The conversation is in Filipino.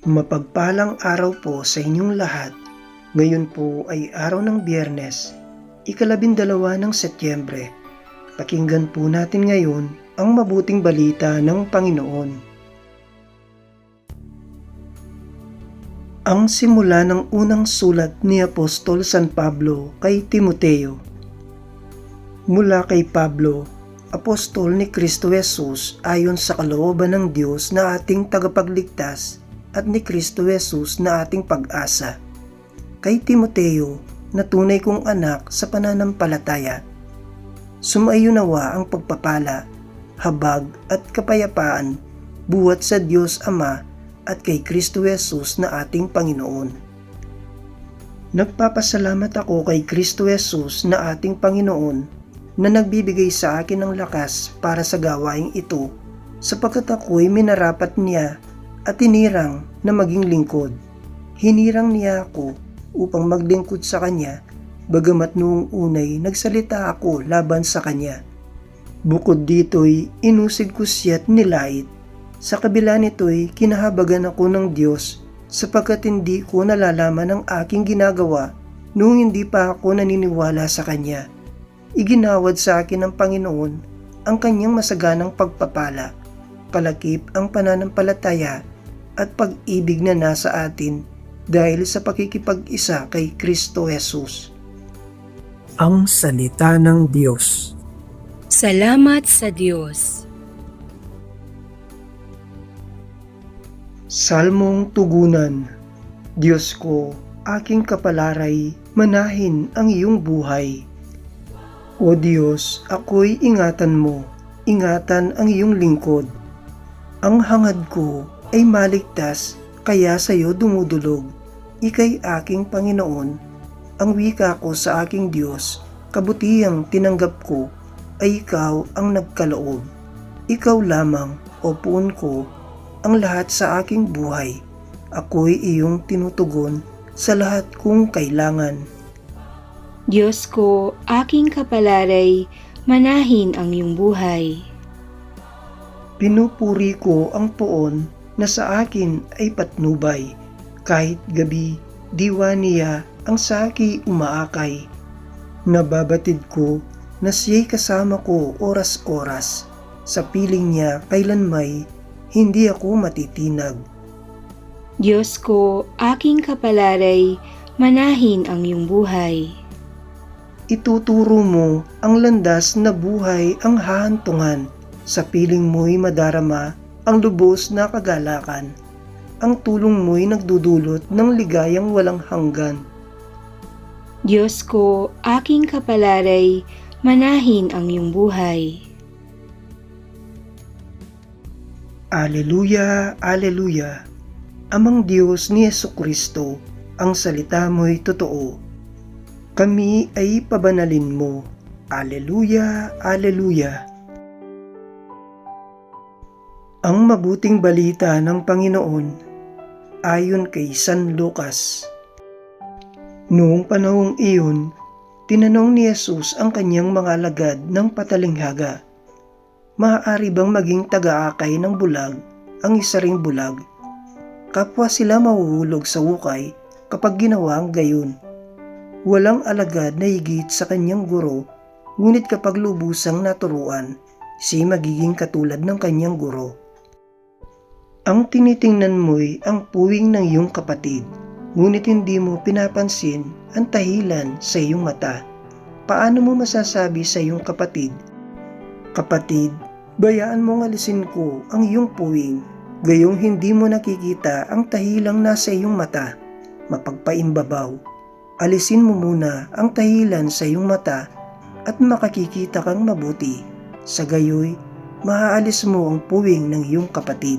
Mapagpalang araw po sa inyong lahat. Ngayon po ay araw ng biyernes, ikalabindalawa ng Setyembre. Pakinggan po natin ngayon ang mabuting balita ng Panginoon. Ang simula ng unang sulat ni Apostol San Pablo kay Timoteo. Mula kay Pablo, apostol ni Kristo Jesus ayon sa kalooban ng Diyos na ating tagapagligtas at ni Kristo Jesus na ating pag-asa. Kay Timoteo, na tunay kong anak sa pananampalataya. Sumayo nawa ang pagpapala, habag at kapayapaan buhat sa Diyos Ama at kay Kristo Jesus na ating Panginoon. Nagpapasalamat ako kay Kristo Jesus na ating Panginoon na nagbibigay sa akin ng lakas para sa gawaing ito sapagkat ako'y minarapat niya at tinirang na maging lingkod. Hinirang niya ako upang maglingkod sa kanya bagamat noong unay nagsalita ako laban sa kanya. Bukod dito'y inusig ko siya't nilait. Sa kabila nito'y kinahabagan ako ng Diyos sapagkat hindi ko nalalaman ang aking ginagawa noong hindi pa ako naniniwala sa Kanya iginawad sa akin ng Panginoon ang kanyang masaganang pagpapala, kalakip ang pananampalataya at pag-ibig na nasa atin dahil sa pakikipag-isa kay Kristo Jesus. Ang Salita ng Diyos Salamat sa Diyos. Salmong Tugunan Diyos ko, aking kapalaray, manahin ang iyong buhay. O Diyos, ako'y ingatan mo, ingatan ang iyong lingkod. Ang hangad ko ay maligtas, kaya sa iyo dumudulog. Ika'y aking Panginoon, ang wika ko sa aking Diyos, kabutihang tinanggap ko, ay ikaw ang nagkaloob. Ikaw lamang, o puon ko, ang lahat sa aking buhay. Ako'y iyong tinutugon sa lahat kong kailangan. Diyos ko, aking kapalaray, manahin ang iyong buhay. Pinupuri ko ang poon na sa akin ay patnubay. Kahit gabi, diwa niya ang saki umaakay. Nababatid ko na siya'y kasama ko oras-oras. Sa piling niya kailanmay, hindi ako matitinag. Diyos ko, aking kapalaray, manahin ang iyong buhay. Ituturo mo ang landas na buhay ang hahantungan. Sa piling mo'y madarama ang lubos na kagalakan. Ang tulong mo'y nagdudulot ng ligayang walang hanggan. Diyos ko, aking kapalaray, manahin ang iyong buhay. Aleluya, Aleluya. Amang Diyos ni Yesu Kristo, ang salita mo'y totoo. Kami ay pabanalin mo. Aleluya, Aleluya. Ang mabuting balita ng Panginoon ayon kay San Lucas. Noong panahong iyon, tinanong ni Jesus ang kanyang mga alagad ng patalinghaga maaari bang maging taga-akay ng bulag ang isa ring bulag? Kapwa sila mahuhulog sa ukay kapag ginawa ang gayon. Walang alagad na higit sa kanyang guro, ngunit kapag lubusang naturuan, siya magiging katulad ng kanyang guro. Ang tinitingnan mo'y ang puwing ng iyong kapatid, ngunit hindi mo pinapansin ang tahilan sa iyong mata. Paano mo masasabi sa iyong kapatid, Kapatid, bayaan mong alisin ko ang iyong puwing, gayong hindi mo nakikita ang tahilang nasa iyong mata. Mapagpaimbabaw, alisin mo muna ang tahilan sa iyong mata at makakikita kang mabuti. Sa gayoy, maaalis mo ang puwing ng iyong kapatid.